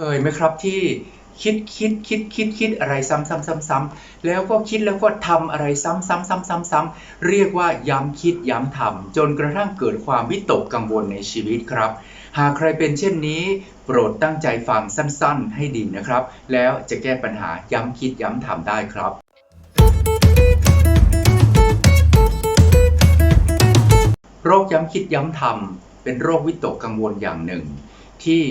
เคยไหมครับที่คิดคิดคิดคิดคิดอะไรซ้ำซ้ำซ้ำซ้ำแล้วก็คิดแล้วก็ทำอะไรซ้ำซ้ำซ้ำซ้ำซ้ำเรียกว่าย้ำคิดย้ำทำจนกระทั่งเกิดความวิตกกังวลในชีวิตครับ หากใครเป็นเช่นนี้ โปรดตั้งใจฟังสั้นๆ ให้ดีนะครับ แล้วจะแก้ปัญหาย้ำคิดย้ำทำได้ครับโรคย้ำคิดย้ำทำเป็นโรควิตกกังวลอย่างหนึ่ง ที่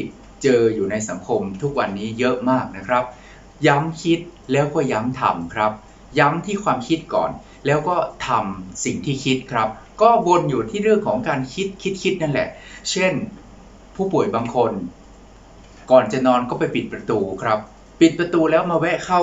เจออยู่ในสังคมทุกวันนี้เยอะมากนะครับ ย้ำคิดแล้วก็ย้ำทำครับ ย้ำที่ความคิดก่อน แล้วก็ทำสิ่งที่คิดครับ ก็วนอยู่ที่เรื่องของการคิดคิดคิดนั่นแหละ เช่น ผู้ป่วยบางคน ก่อนจะนอนก็ไปปิดประตูครับ ปิดประตูแล้วมาแวะเข้า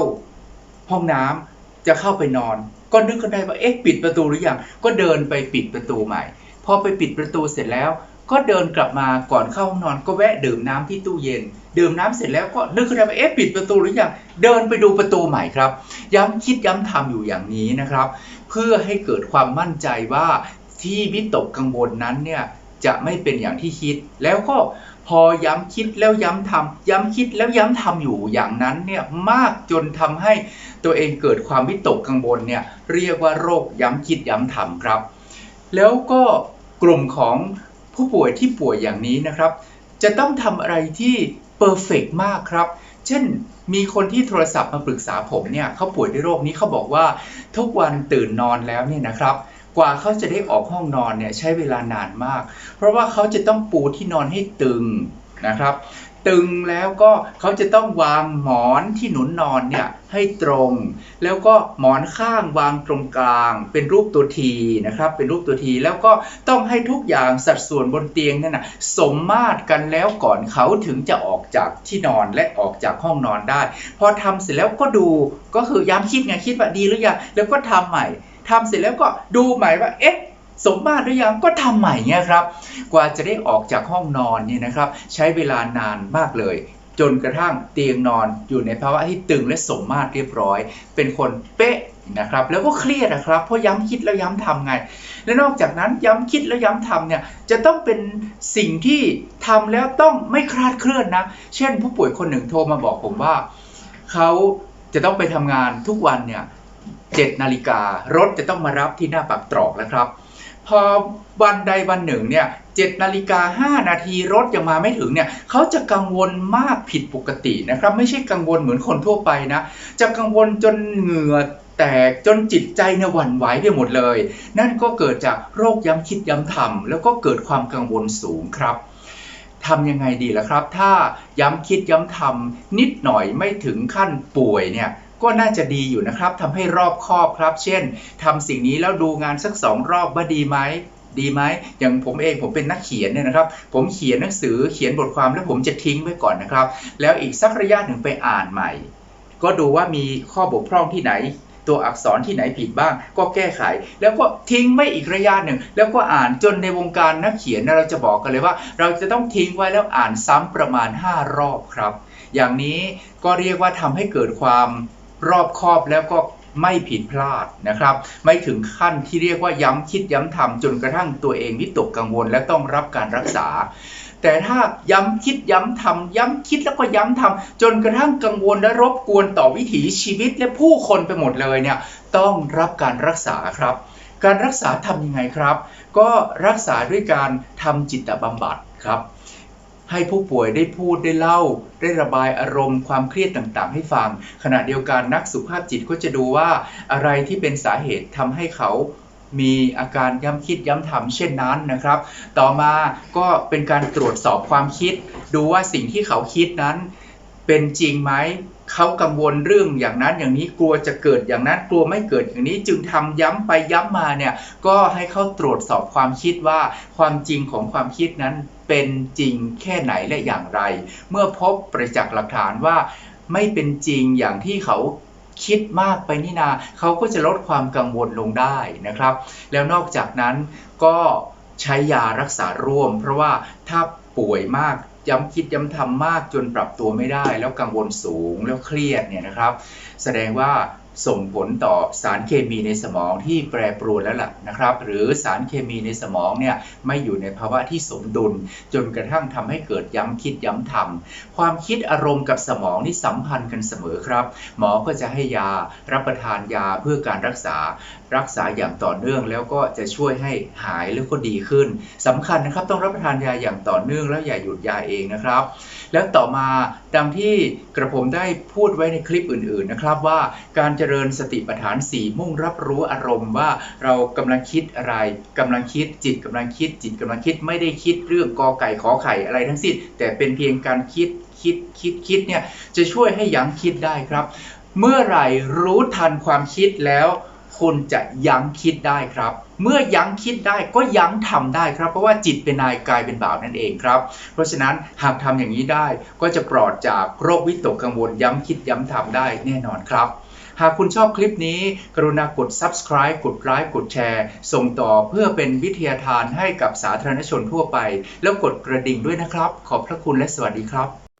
ห้องน้ำจะเข้าไปนอน ก็นึกขึ้นได้ว่าเอ๊ะปิดประตูหรือยังก็เดินไปปิดประตูใหม่พอไปปิดประตูเสร็จแล้ว ก็เดินกลับมาก่อนเข้าห้องนอนก็แวะดื่มน้ำที่ตู้เย็น ดื่มน้ำเสร็จแล้วก็นึกขึ้นได้ว่าเอ๊ะปิดประตูหรือยังเดินไปดูประตูใหม่ครับ ย้ำคิดย้ำทำอยู่อย่างนี้นะครับ เพื่อให้เกิดความมั่นใจว่าที่วิตกกังวลนั้นเนี่ยจะไม่เป็นอย่างที่คิด แล้วก็พอย้ำคิดแล้วย้ำทำย้ำคิดแล้วย้ำทำอยู่อย่างนั้นเนี่ยมากจนทำให้ตัวเองเกิดความวิตกกังวลเนี่ยเรียกว่าโรคย้ำคิดย้ำทำครับ แล้วก็กลุ่มของ ผู้ป่วยที่ป่วยอย่างนี้นะครับ จะต้องทำอะไรที่เพอร์เฟกมากครับ เช่นมีคนที่โทรศัพท์มาปรึกษาผมเนี่ยเขาป่วยด้วยโรคนี้เขาบอกว่าทุกวันตื่นนอนแล้วเนี่ยนะครับกว่าเขาจะได้ออกห้องนอนเนี่ยใช้เวลานานมาก เพราะว่าเขาจะต้องปูที่นอนให้ตึงนะครับ ตึงแล้วก็เขาจะต้องวางหมอนที่หนุนนอนเนี่ยให้ตรง แล้วก็หมอนข้างวางตรงกลาง เป็นรูปตัวทีนะครับ เป็นรูปตัวทีแล้วก็ต้องให้ทุกอย่างสัดส่วนบนเตียงนั่นนะสมมาตรกันแล้วก่อนเขาถึงจะออกจากที่นอนและออกจากห้องนอนได้ พอทำเสร็จแล้วก็ดูก็คือย้ำคิดไงคิดว่าดีหรือยังแล้วก็ทำใหม่ทำเสร็จแล้วก็ดูใหม่ว่าเอ๊ะ สมมาตรหรือยังก็ทำใหม่เนี่ยครับ กว่าจะได้ออกจากห้องนอนนี่นะครับ ใช้เวลานานมากเลย จนกระทั่งเตียงนอนอยู่ในภาวะที่ตึงและสมมาตรเรียบร้อย เป็นคนเป๊ะนะครับแล้วก็เครียดนะครับเพราะย้ำคิดแล้วย้ำทำไง และนอกจากนั้นย้ำคิดแล้วย้ำทำเนี่ยจะต้องเป็นสิ่งที่ทำแล้วต้องไม่คลาดเคลื่อนนะ เช่น ผู้ป่วยคนหนึ่งโทรมาบอกผมว่าเขาจะต้องไปทำงานทุกวันเนี่ยเจ็ดนาฬิการถจะต้องมารับที่หน้าปากตรอกแล้วครับ พอวันใดวันหนึ่งเนี่ยเจ็ดนาฬิกาห้านาทีรถยังมาไม่ถึงเนี่ยเขาจะกังวลมากผิดปกตินะครับ ไม่ใช่กังวลเหมือนคนทั่วไปนะ จะกังวลจนเหงื่อแตกจนจิตใจเนี่ยหวั่นไหวไปหมดเลย นั่นก็เกิดจากโรคย้ำคิดย้ำทำแล้วก็เกิดความกังวลสูงครับทำยังไงดีล่ะครับ ถ้าย้ำคิดย้ำทำนิดหน่อยไม่ถึงขั้นป่วยเนี่ย ก็น่าจะดีอยู่นะครับทำให้รอบคอบครับ เช่นทำสิ่งนี้แล้วดูงานสักสองรอบว่าดีไหมดีไหมอย่างผมเองผมเป็นนักเขียนเนี่ยนะครับ ผมเขียนหนังสือเขียนบทความแล้วผมจะทิ้งไว้ก่อนนะครับ แล้วอีกสักระยะหนึ่งไปอ่านใหม่ ก็ดูว่ามีข้อบกพร่องที่ไหน ตัวอักษรที่ไหนผิดบ้าง ก็แก้ไข แล้วก็ทิ้งไว้อีกระยะหนึ่ง แล้วก็อ่านจนในวงการนักเขียนนะเราจะบอกกันเลยว่า เราจะต้องทิ้งไว้แล้วอ่านซ้ำประมาณ 5 รอบครับ อย่างนี้ก็เรียกว่าทำให้เกิดความ รอบคอบแล้วก็ไม่ผิดพลาดนะครับ ไม่ถึงขั้นที่เรียกว่าย้ำคิดย้ำทำจนกระทั่งตัวเองวิตกกังวลและต้องรับการรักษา แต่ถ้าย้ำคิดย้ำทำย้ำคิดแล้วก็ย้ำทำจนกระทั่งกังวลและรบกวนต่อวิถีชีวิตและผู้คนไปหมดเลยเนี่ยต้องรับการรักษาครับ การรักษาทำยังไงครับ ก็รักษาด้วยการทำจิตบำบัดครับ ให้ผู้ป่วยได้พูดได้เล่า ได้ระบายอารมณ์ความเครียดต่างๆ ให้ฟัง ขณะเดียวกันนักสุขภาพจิตก็จะดูว่าอะไรที่เป็นสาเหตุทำให้เขามีอาการย้ำคิดย้ำทำเช่นนั้นนะครับ ต่อมาก็เป็นการตรวจสอบความคิด ดูว่าสิ่งที่เขาคิดนั้น เป็นจริงไหมเขากังวลเรื่องอย่างนั้นอย่างนี้กลัวจะเกิดอย่างนั้นกลัวไม่เกิดอย่างนี้จึงทำย้ำไปย้ำมาเนี่ยก็ให้เขาตรวจสอบความคิดว่าความจริงของความคิดนั้นเป็นจริงแค่ไหนและอย่างไร เมื่อพบประจักษ์หลักฐานว่าไม่เป็นจริงอย่างที่เขาคิดมากไปนี่นาเขาก็จะลดความกังวลลงได้นะครับ แล้วนอกจากนั้นก็ใช้ยารักษาร่วม เพราะว่าถ้าป่วยมาก ย้ำคิดย้ำทำมากจนปรับตัวไม่ได้ แล้วกังวลสูงแล้วเครียดเนี่ยนะครับ แสดงว่า ส่งผลต่อสารเคมีในสมองที่แปรปรวนแล้วล่ะนะครับ หรือสารเคมีในสมองเนี่ยไม่อยู่ในภาวะที่สมดุล จนกระทั่งทำให้เกิดย้ำคิดย้ำทำความคิดอารมณ์กับสมองนี่สัมพันธ์กันเสมอครับ หมอก็จะให้ยารับประทานยาเพื่อการรักษารักษาอย่างต่อเนื่องแล้วก็จะช่วยให้หายแล้วก็ดีขึ้นสำคัญนะครับต้องรับประทานยาอย่างต่อเนื่องแล้วอย่าหยุดยาเองนะครับ แล้วต่อมาดังที่กระผมได้พูดไว้ในคลิปอื่น ๆนะครับว่าการเจริญสติปัฏฐานสี่มุ่งรับรู้อารมณ์ว่าเรากำลังคิดอะไรกำลังคิดจิตกำลังคิดจิตกำลังคิดไม่ได้คิดเรื่องกอไก่ขอไข่อะไรทั้งสิ้น แต่เป็นเพียงการคิดคิดคิดคิดเนี่ยจะช่วยให้ยั้งคิดได้ครับ เมื่อไหร่รู้ทันความคิดแล้วคุณจะยั้งคิดได้ครับ เมื่อยั้งคิดได้ก็ยั้งทำได้ครับ เพราะว่าจิตเป็นนายกายเป็นบ่าวนั่นเองครับ เพราะฉะนั้นหากทำอย่างนี้ได้ก็จะปลอดจากโรควิตกกังวลย้ำคิดย้ำทำได้แน่นอนครับ หากคุณชอบคลิปนี้ กรุณากด subscribe กดไลค์กดแชร์ ส่งต่อเพื่อเป็นวิทยาทานให้กับสาธารณชนทั่วไป แล้วกดกระดิ่งด้วยนะครับ ขอบพระคุณและสวัสดีครับ